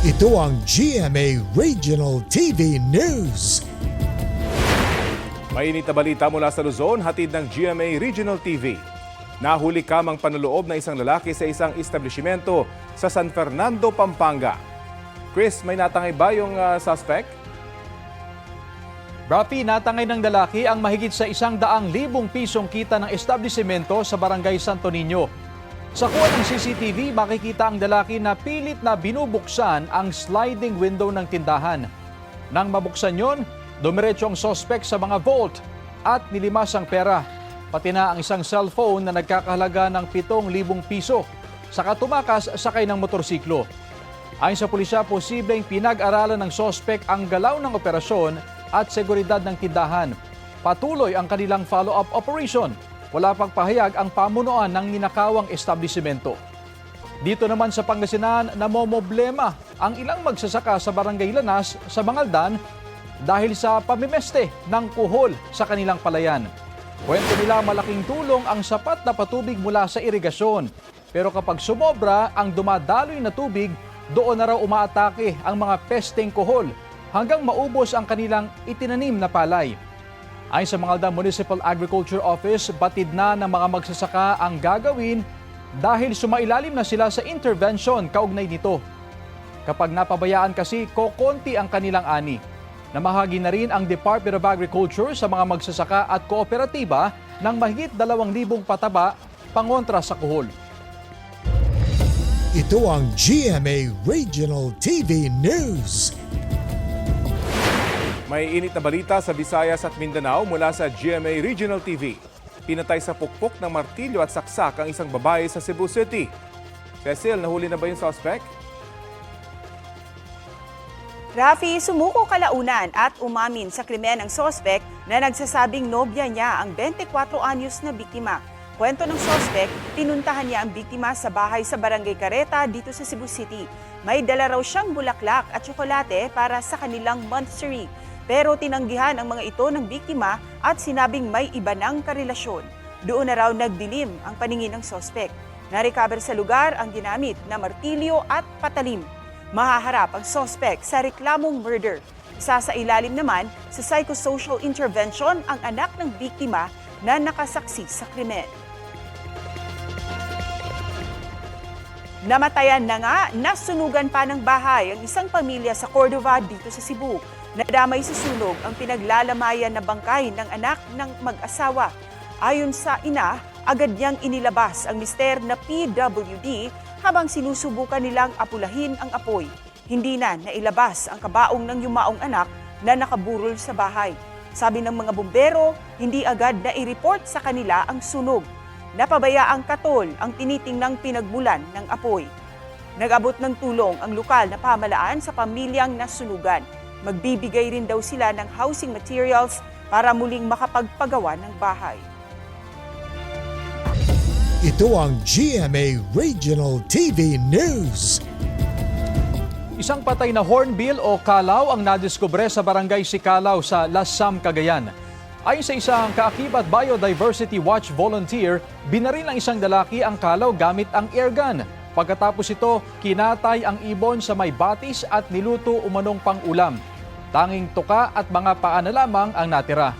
Ito ang GMA Regional TV News. Mainit na balita mula sa Luzon, hatid ng GMA Regional TV. Nahuli kamang panloob na isang lalaki sa isang establishmento sa San Fernando, Pampanga. Chris, may natangay ba yung ah, suspect? Rapi, natangay ng lalaki ang mahigit sa isang daang libong pisong kita ng establishmento sa barangay Santo Niño. Sa kuha ng CCTV, makikita ang lalaki na pilit na binubuksan ang sliding window ng tindahan. Nang mabuksan yon, dumiretso ang sospek sa mga vault at nilimas ang pera, pati na ang isang cellphone na nagkakahalaga ng 7,000 piso. Saka tumakas sakay ng motorsiklo. Ayon sa pulisya, posibleng pinag-aralan ng sospek ang galaw ng operasyon at seguridad ng tindahan. Patuloy ang kanilang follow-up operation. Wala pang pahayag ang pamunuan ng ninakawang establishmento. Dito naman sa Pangasinan, namomoblema ang ilang magsasaka sa Barangay Lanas sa Bangaldan dahil sa pamimeste ng kuhol sa kanilang palayan. Kwento nila malaking tulong ang sapat na patubig mula sa irigasyon. Pero kapag sumobra ang dumadaloy na tubig, doon na raw umaatake ang mga pesteng kuhol hanggang maubos ang kanilang itinanim na palay. Ayon sa Mangalda Municipal Agriculture Office, batid na ng mga magsasaka ang gagawin dahil sumailalim na sila sa intervention kaugnay nito. Kapag napabayaan kasi, kokonti ang kanilang ani. Namahagi na rin ang Department of Agriculture sa mga magsasaka at kooperatiba ng mahigit 2,000 pataba pangontra sa kuhol. Ito ang GMA Regional TV News. May init na balita sa Visayas at Mindanao mula sa GMA Regional TV. Pinatay sa pukpok ng martilyo at saksak ang isang babae sa Cebu City. Cecil, nahuli na ba yung suspect? Rafi, sumuko kalaunan at umamin sa krimen ng sospek na nagsasabing nobya niya ang 24 anyos na biktima. Kwento ng sospek, pinuntahan niya ang biktima sa bahay sa Barangay Careta dito sa Cebu City. May dala raw siyang bulaklak at tsokolate para sa kanilang monthsary. Pero tinanggihan ang mga ito ng biktima at sinabing may iba ng karelasyon. Doon na raw nagdilim ang paningin ng sospek. Narecover sa lugar ang ginamit na martilyo at patalim. Mahaharap ang sospek sa reklamong murder. Isa sa ilalim naman sa psychosocial intervention ang anak ng biktima na nakasaksi sa krimen. Namatayan na nga, nasunugan pa ng bahay ang isang pamilya sa Cordova dito sa Cebu. Nadamay sa sunog ang pinaglalamayan na bangkay ng anak ng mag-asawa. Ayon sa ina, agad niyang inilabas ang mister na PWD habang sinusubukan nilang apulahin ang apoy. Hindi na nailabas ang kabaong ng yumaong anak na nakaburol sa bahay. Sabi ng mga bumbero, hindi agad na i-report sa kanila ang sunog. Napabayaang katol ang tinitingnang pinagmulan ng apoy. Nag-abot ng tulong ang lokal na pamalaan sa pamilyang nasunugan. Magbibigay rin daw sila ng housing materials para muling makapagpagawa ng bahay. Ito ang GMA Regional TV News. Isang patay na hornbill o kalaw ang nadiskubre sa barangay Sikalaw sa Lasam, Cagayan. Ayon sa isang kaakibat Biodiversity Watch volunteer, binaril ng isang lalaki ang kalaw gamit ang airgun. Pagkatapos ito, kinatay ang ibon sa may batis at niluto umanong pang-ulam. Tanging tuka at mga paa na lamang ang natira.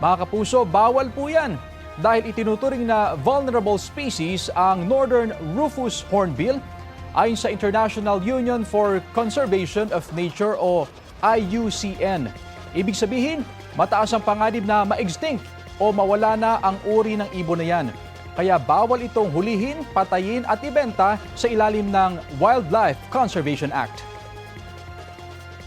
Mga kapuso, bawal po yan dahil itinuturing na vulnerable species ang Northern Rufous Hornbill ayon sa International Union for Conservation of Nature o IUCN. Ibig sabihin, mataas ang panganib na ma-extinct o mawala na ang uri ng ibon na yan. Kaya bawal itong hulihin, patayin at ibenta sa ilalim ng Wildlife Conservation Act.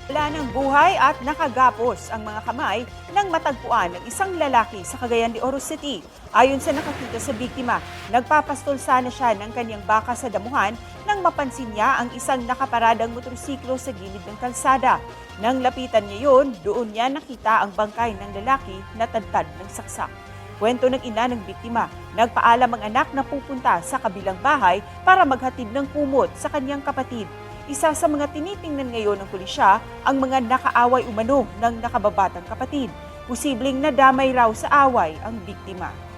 Wala ng buhay at nakagapos ang mga kamay nang matagpuan ng isang lalaki sa Cagayan de Oro City. Ayon sa nakakita sa biktima, nagpapastol sana siya ng kanyang baka sa damuhan nang mapansin niya ang isang nakaparadang motorsiklo sa gilid ng kalsada. Nang lapitan niya yun, doon niya nakita ang bangkay ng lalaki na tadtad ng saksak. Kwento ng ina ng biktima, nagpaalam ang anak na pupunta sa kabilang bahay para maghatid ng kumot sa kanyang kapatid. Isa sa mga tinitingnan ngayon ng pulisya ang mga nakaaway umano ng nakababatang kapatid. Posibleng nadamay raw sa away ang biktima.